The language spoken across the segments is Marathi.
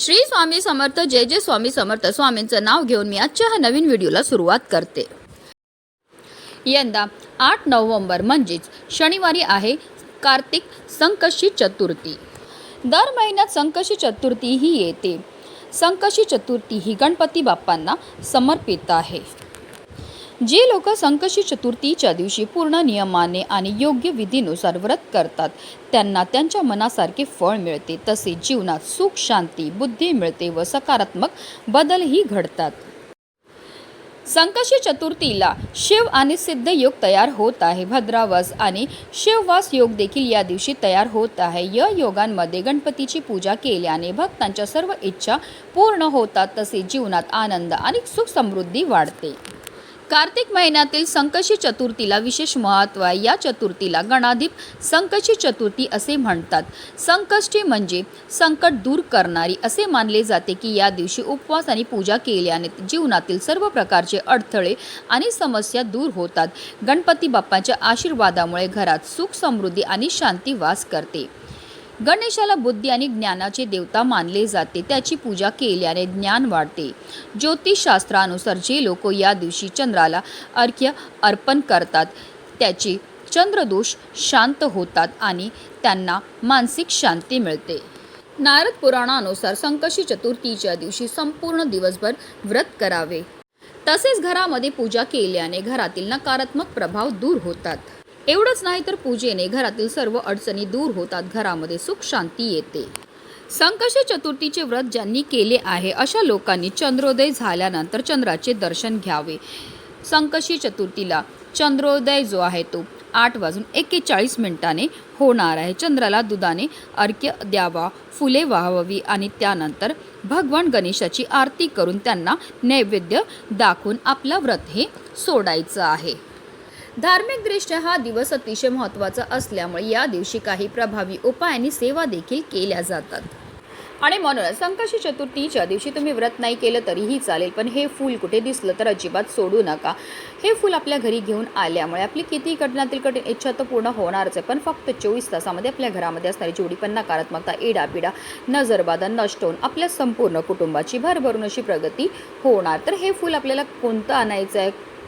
श्री स्वामी समर्थ जय जय स्वामी समर्थ. स्वामींचं नाव घेऊन मी आजच्या ह्या नवीन व्हिडिओला सुरुवात करते. यंदा आठ नोव्हेंबर म्हणजेच शनिवारी आहे कार्तिक संकशी चतुर्थी. दर महिन्यात संकशी चतुर्थी ही येते. संकशी चतुर्थी ही गणपती बाप्पांना समर्पित आहे. जे लोक संकशी चतुर्थीच्या दिवशी पूर्ण नियमाने आणि योग्य विधीनुसार व्रत करतात त्यांना त्यांच्या मनासारखे फळ मिळते. तसे जीवनात सुख शांती बुद्धी मिळते व सकारात्मक बदलही घडतात. संकशी चतुर्थीला शिव आणि सिद्ध योग तयार होत आहे. भद्रावास आणि शिववास योग देखील या दिवशी तयार होत आहे. या योगांमध्ये गणपतीची पूजा केल्याने भक्तांच्या सर्व इच्छा पूर्ण होतात. तसे जीवनात आनंद आणि सुख समृद्धी वाढते. कार्तिक महिन्यातील संकशी चतुर्थीला विशेष महत्त्व आहे. या चतुर्थीला गणाधिप संकशी चतुर्थी असे म्हणतात. संकष्टी म्हणजे संकट दूर करणारी असे मानले जाते की या दिवशी उपवास आणि पूजा केल्याने जीवनातील सर्व प्रकारचे अडथळे आणि समस्या दूर होतात. गणपती बाप्पाच्या आशीर्वादामुळे घरात सुख समृद्धी आणि शांती वास करते. गणेशाला बुद्धी आणि ज्ञानाचे देवता मानले जाते. त्याची पूजा केल्याने ज्ञान वाढते. ज्योतिषशास्त्रानुसार जे लोक या दिवशी चंद्राला अर्घ्य अर्पण करतात त्याचे चंद्रदोष शांत होतात आणि त्यांना मानसिक शांती मिळते. नारद पुराणानुसार संकशी चतुर्थीच्या दिवशी संपूर्ण दिवसभर व्रत करावे. तसेच घरामध्ये पूजा केल्याने घरातील नकारात्मक प्रभाव दूर होतात. एवढंच नाही तर पूजेने घरातील सर्व अडचणी दूर होतात. घरामध्ये सुख शांती येते. संकशी चतुर्थीचे व्रत ज्यांनी केले आहे अशा लोकांनी चंद्रोदय झाल्यानंतर चंद्राचे दर्शन घ्यावे. संकशी चतुर्थीला चंद्रोदय जो आहे तो आठ वाजून एक्केचाळीस मिनिटाने होणार आहे. चंद्राला दुधाने अर्घ्य द्यावा फुले वाहवावी आणि त्यानंतर भगवान गणेशाची आरती करून त्यांना नैवेद्य दाखवून आपला व्रत हे सोडायचं आहे. धार्मिकदृष्ट्या हा दिवस अतिशय महत्त्वाचा असल्यामुळे या दिवशी काही प्रभावी उपाय आणि सेवा देखील केल्या जातात. आणि म्हणूनच संकशी चतुर्थीच्या दिवशी तुम्ही व्रत नाही केलं तरीही चालेल पण हे फूल कुठे दिसलं तर अजिबात सोडू नका. हे फूल आपल्या घरी घेऊन आल्यामुळे आपली किती कठीणातील कठीण इच्छा तर पूर्ण होणारच आहे पण फक्त चोवीस तासामध्ये आपल्या घरामध्ये असणारी जेवढी पण नकारात्मकता इडापिडा नजरबाधा नष्ट होऊन आपल्या संपूर्ण कुटुंबाची भरभरून अशी प्रगती होणार. तर हे फूल आपल्याला कोणतं आणायचं आहे?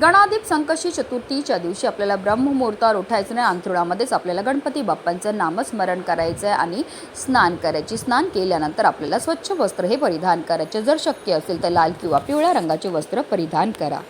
गणाधिप संकशी चतुर्थीच्या दिवशी आपल्याला ब्रह्ममुहूर्तावर उठायचं नाही. अंथरुणामध्येच आपल्याला गणपती बाप्पांचं नामस्मरण करायचं आहे आणि स्नान करायची. स्नान केल्यानंतर आपल्याला स्वच्छ वस्त्र हे परिधान करायचे. जर शक्य असेल तर लाल किंवा पिवळ्या रंगाचे वस्त्र परिधान करा.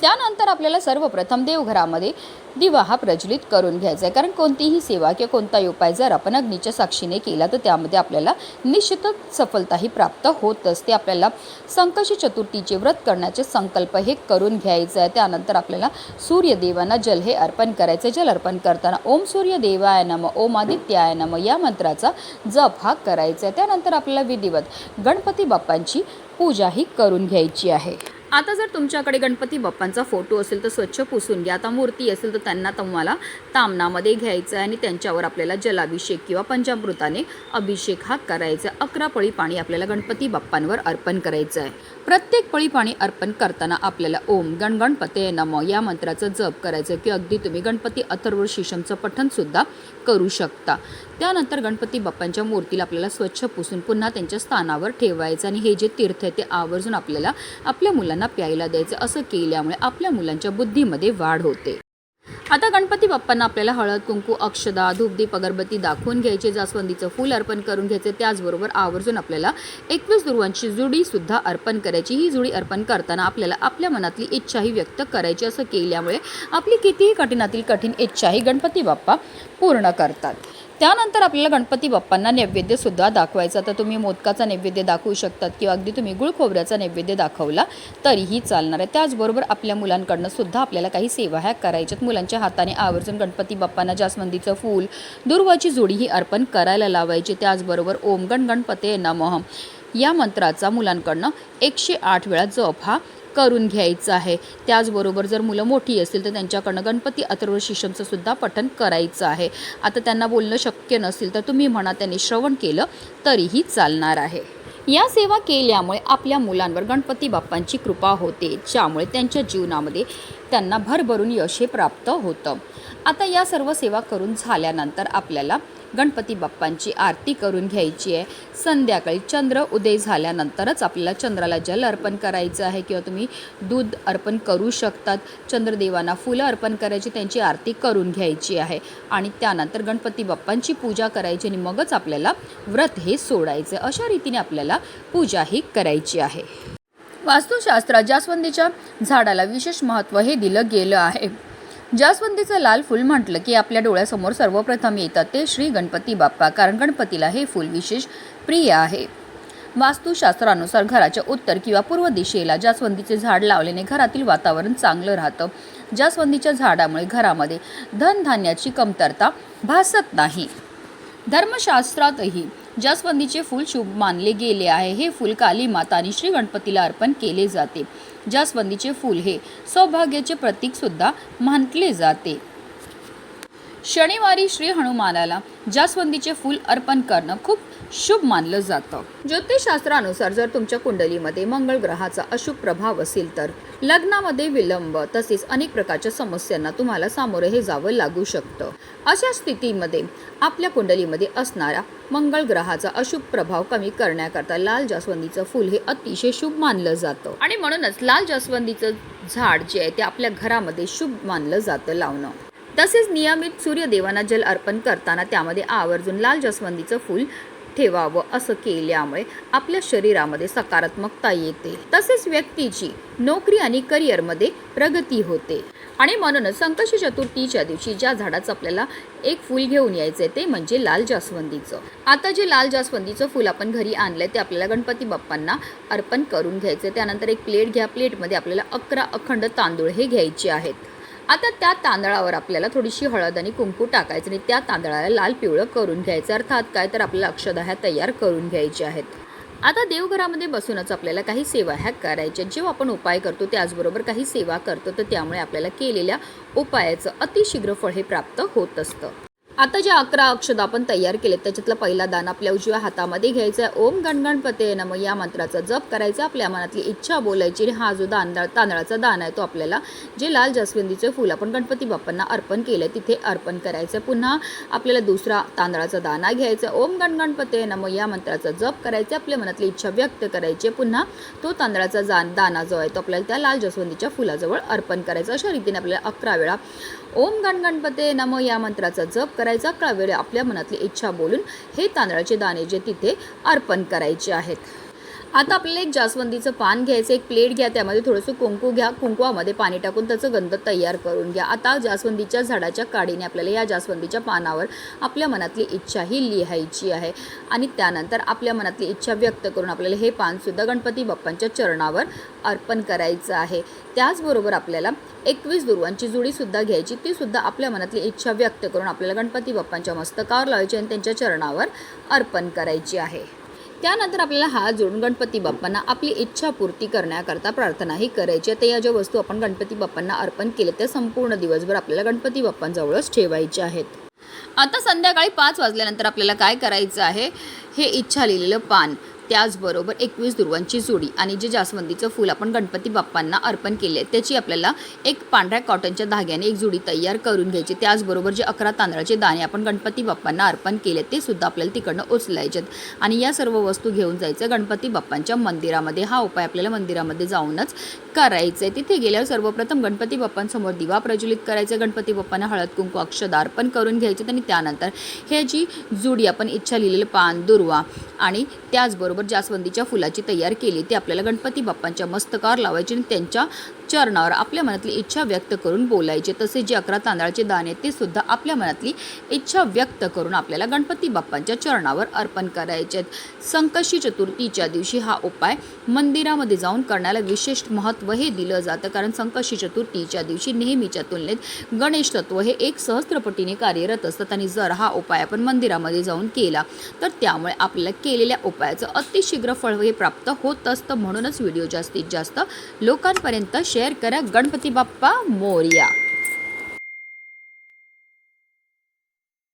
त्यानंतर आपल्याला सर्वप्रथम देवघरामध्ये दिवा हा प्रज्वलित करून घ्यायचा आहे. कारण कोणतीही सेवा किंवा कोणताही उपाय जर आपण अग्नीच्या साक्षीने केला तर त्यामध्ये आपल्याला निश्चितच सफलताही प्राप्त होत असते. आपल्याला संकशी चतुर्थीचे व्रत करण्याचे संकल्प हे करून घ्यायचं आहे. त्यानंतर आपल्याला सूर्यदेवांना जल हे अर्पण करायचं जल अर्पण करताना ओम सूर्यदेवाय नम ओम आदित्याय नम या मंत्राचा जप हा करायचा आहे. त्यानंतर आपल्याला विधिवत गणपती बाप्पांची पूजाही करून घ्यायची आहे. आता जर तुमच्याकडे गणपती बाप्पांचा फोटो असेल तर स्वच्छ पुसून घ्या. आता मूर्ती असेल तर त्यांना तुम्हाला तामणामध्ये घ्यायचं आहे आणि त्यांच्यावर आपल्याला जलाभिषेक किंवा पंचामृताने अभिषेक हा करायचा. आहे. अकरा पळी पाणी आपल्याला गणपती बाप्पांवर अर्पण करायचं आहे प्रत्येक पळी पाणी अर्पण करताना आपल्याला ओम गणगणपते नम या मंत्राचं जप करायचं आहे की अगदी तुम्ही गणपती अथर्व शिशमचं पठणसुद्धा करू शकता. त्यानंतर गणपती बाप्पांच्या मूर्तीला आपल्याला स्वच्छ पुसून पुन्हा त्यांच्या स्थानावर ठेवायचं आणि हे जे तीर्थ आहे ते आवर्जून आपल्याला आपल्या मुलांना प्यायला द्यायचं असं केल्यामुळे आपल्या मुलांच्या बुद्धीमध्ये वाढ होते. आता गणपती बाप्पांना आपल्याला हळद कुंकू अक्षदा धूपदीप अगरबत्ती दाखवून घ्यायचे जास्वंदीचं फूल अर्पण करून घ्यायचे त्याचबरोबर आवर्जून आपल्याला एकवीस दुर्वांची जुडीसुद्धा अर्पण करायची. ही जुडी अर्पण करताना आपल्याला आपल्या मनातली इच्छाही व्यक्त करायची असं केल्यामुळे आपली कितीही कठीणातील कठीण इच्छाही गणपती बाप्पा पूर्ण करतात. त्यानंतर आपल्याला गणपती बाप्पांना नैवेद्यसुद्धा दाखवायचा. तर तुम्ही मोदकाचा नैवेद्य दाखवू शकतात किंवा अगदी तुम्ही गुळ खोबऱ्याचा नैवेद्य दाखवला तरीही चालणार आहे. त्याचबरोबर आपल्या मुलांकडनं सुद्धा आपल्याला काही सेवा ह्या करायच्यात मुलांच्या हाताने आवर्जून गणपती बाप्पांना जास्वंदीचं फूल दुर्वाची जोडी ही अर्पण करायला लावायची. त्याचबरोबर ओम गण गणपते नमः. या मंत्राचा मुलांकडनं एकशे आठ वेळा जप हा करून घ्यायचं आहे. त्याचबरोबर जर मुलं मोठी असतील तर त्यांच्याकडनं गणपती अथर्व शीर्षमचं सुद्धा पठन करायचं आहे. आता त्यांना बोलणं शक्य नसेल तर तुम्ही म्हणा त्यांनी श्रवण केलं तरीही चालणार आहे. या सेवा केल्यामुळे आपल्या मुलांवर गणपती बाप्पांची कृपा होते ज्यामुळे त्यांच्या जीवनामध्ये त्यांना भरभरून यश हे प्राप्त होतं. आता या सर्व सेवा करून झाल्यानंतर आपल्याला गणपती बाप्पांची आरती करून घ्यायची आहे. संध्याकाळी चंद्र उदय झाल्यानंतरच आपल्याला चंद्राला जल अर्पण करायचं आहे किंवा तुम्ही दूध अर्पण करू शकतात. चंद्रदेवांना फुलं अर्पण करायची त्यांची आरती करून घ्यायची आहे. आणि त्यानंतर गणपती बाप्पांची पूजा करायची आणि मगच आपल्याला व्रत हे सोडायचं अशा रीतीने आपल्याला पूजा ही करायची आहे. वास्तुशास्त्रात जास्वंदीच्या झाडाला विशेष महत्त्व हे दिलं गेलं आहे. जास्वंदीचं लाल फूल म्हटलं की आपल्या डोळ्यासमोर सर्वप्रथम येतात ते श्री गणपती बाप्पा कारण गणपतीला हे फूल विशेष प्रिय आहे. वास्तुशास्त्रानुसार घराच्या उत्तर किंवा पूर्व दिशेला जास्वंदीचे झाड लावल्याने घरातील वातावरण चांगलं राहतं. जास्वंदीच्या झाडामुळे घरामध्ये धनधान्याची कमतरता भासत नाही. धर्मशास्त्रातही जास्वंदीचे फूल शुभ मानले गेले आहे. हे फूल काली माता आणि श्री गणपतीला अर्पण केले जाते. जास्वंदीचे फूल हे सौभाग्याचे प्रतीक सुद्धा म्हटले जाते. शनिवारी श्री हनुमानाला जास्वंदीचे फूल अर्पण करणं खूप शुभ मानलं जातं. ज्योतिषशास्त्रानुसार जर तुमच्या कुंडलीमध्ये मंगळ ग्रहाचा अशुभ प्रभाव असेल तर लग्नामध्ये विलंब तसेच अनेक प्रकारच्या समस्यांना तुम्हाला सामोरे हे जावं लागू शकतं. अशा स्थितीमध्ये आपल्या कुंडलीमध्ये असणारा मंगळ ग्रहाचा अशुभ प्रभाव कमी करण्याकरता लाल जास्वंदीचं फूल हे अतिशय शुभ मानलं जातं. आणि म्हणूनच लाल जास्वंदीचं झाड जे आहे ते आपल्या घरामध्ये शुभ मानलं जातं लावणं. तसेच नियमित सूर्यदेवांना जल अर्पण करताना त्यामध्ये आवर्जून लाल जास्वंदीचं फूल ठेवावं असं केल्यामुळे आपल्या शरीरामध्ये सकारात्मकता येते. तसेच व्यक्तीची नोकरी आणि करिअरमध्ये प्रगती होते. आणि म्हणूनच संकष्टी चतुर्थीच्या दिवशी ज्या झाडाचं आपल्याला एक फूल घेऊन यायचं आहे ते म्हणजे लाल जास्वंदीचं. आता जे लाल जास्वंदीचं फूल आपण घरी आणलं आहे ते आपल्याला गणपती बाप्पांना अर्पण करून घ्यायचं त्यानंतर एक प्लेट घ्या. प्लेटमध्ये आपल्याला अकरा अखंड तांदूळ हे घ्यायचे आहेत. आता त्या तांदळावर आपल्याला थोडीशी हळद आणि कुंकू टाकायचं आणि त्या तांदळाला लाल पिवळं करून घ्यायचं. अर्थात काय तर आपल्याला अक्षदाह्या तयार करून घ्यायच्या आहेत. आता देवघरामध्ये बसूनच आपल्याला काही सेवा ह्या करायच्या जेव्हा आपण उपाय करतो त्याचबरोबर काही सेवा करतो तर त्यामुळे आपल्याला केलेल्या उपायाचं अतिशीघ्र फळ हे प्राप्त होत असतं. आता ज्या अकरा अक्षद आपण तयार केले त्याच्यातला पहिला दान आपल्या उजव्या हातामध्ये घ्यायचा आहे ओम गणगणपते नम. या मंत्राचा जप करायचा आपल्या मनातली इच्छा बोलायची आणि हा जो दान तांदळाचा दान आहे तो आपल्याला जे लाल जास्वंदीचे फूल आपण गणपती बाप्पांना अर्पण केलं तिथे अर्पण करायचं. पुन्हा आपल्याला दुसरा तांदळाचा दाना घ्यायचा. ओम गणगणपते नम. या मंत्राचा जप करायचा आपल्या मनातली इच्छा व्यक्त करायची. पुन्हा तो तांदळाचा जान दाना जो आहे तो आपल्याला त्या लाल जास्वंदीच्या फुलाजवळ अर्पण करायचा. अशा रीतीने आपल्याला अकरा वेळा ओम गणगणपते नम या मंत्राचा जप करायचा अकरा आपल्या मनातली इच्छा बोलून हे तांदळाचे दाणे जे तिथे अर्पण करायचे आहेत. आता आपल्याला एक जास्वंदीचं पान घ्यायचं एक प्लेट घ्या त्यामध्ये थोडंसं कुंकू घ्या कुंकवामध्ये पाणी टाकून त्याचं गंध तयार करून घ्या. आता जास्वंदीच्या झाडाच्या काडीने आपल्याला या जास्वंदीच्या पानावर आपल्या मनातली इच्छा ही लिहायची आहे. आणि त्यानंतर आपल्या मनातली इच्छा व्यक्त करून आपल्याला हे पानसुद्धा गणपती बाप्पांच्या चरणावर अर्पण करायचं आहे. त्याचबरोबर आपल्याला एकवीस दुर्वांची जुडीसुद्धा घ्यायची ती सुद्धा आपल्या मनातली इच्छा व्यक्त करून आपल्याला गणपती बाप्पांच्या मस्तकावर लावायची आणि त्यांच्या चरणावर अर्पण करायची आहे. त्यानंतर आपल्याला हात जोडून गणपती बाप्पांना आपली इच्छा पूर्ती करण्याकरता प्रार्थनाही करायची आहे. तर या ज्या वस्तू आपण गणपती बाप्पांना अर्पण केले त्या संपूर्ण दिवसभर आपल्याला गणपती बाप्पांजवळच ठेवायच्या आहेत. आता संध्याकाळी पाच वाजल्यानंतर आपल्याला काय करायचं आहे? हे इच्छा लिहिलेलं पान. त्याचबरोबर एकवीस दुर्वांची जोडी आणि जे जास्वंदीचं फूल आपण गणपती बाप्पांना अर्पण केले त्याची आपल्याला एक पांढऱ्या कॉटनच्या धाग्याने एक जोडी तयार करून घ्यायची. त्याचबरोबर जे अकरा तांदळाचे दाणे आपण गणपती बाप्पांना अर्पण केले ते सुद्धा आपल्याला तिकडनं उचलायचे आणि या सर्व वस्तू घेऊन जायचं गणपती बाप्पांच्या मंदिरामध्ये. हा उपाय आपल्याला मंदिरामध्ये जाऊनच करायचं आहे तिथे गेल्यावर सर्वप्रथम गणपती बाप्पांसमोर दिवा प्रज्वलित करायचा गणपती बाप्पांना हळद कुंकू अक्षदा अर्पण करून घ्यायचे आणि त्यानंतर हे जी जुडी आपण इच्छा लिहिलेलं पान दुर्वा आणि त्याचबरोबर जास्वंदीच्या फुलाची तयार केली. ती आपल्याला गणपती बाप्पांच्या मस्तकावर लावायची आणि त्यांच्या चरणावर आपल्या मनातली इच्छा व्यक्त करून बोलायचे तसे जे अकरा तांदळाचे दाणे ते सुद्धा आपल्या मनातली इच्छा व्यक्त करून आपल्याला गणपती बाप्पांच्या चरणावर अर्पण करायचे संकष्टी चतुर्थीच्या दिवशी हा उपाय मंदिरामध्ये जाऊन करण्याला विशेष महत्त्व हे दिलं जातं. कारण संकष्टी चतुर्थीच्या दिवशी नेहमीच्या तुलनेत गणेश तत्व हे एक सहस्त्रपटीने कार्यरत असतात आणि जर हा उपाय आपण मंदिरामध्ये जाऊन केला तर त्यामुळे आपल्याला केलेल्या उपायाचं अतिशीघ्र फळ हे प्राप्त होत असतं. म्हणूनच व्हिडिओ जास्तीत जास्त लोकांपर्यंत शेअर करा गणपती बाप्पा मोर्या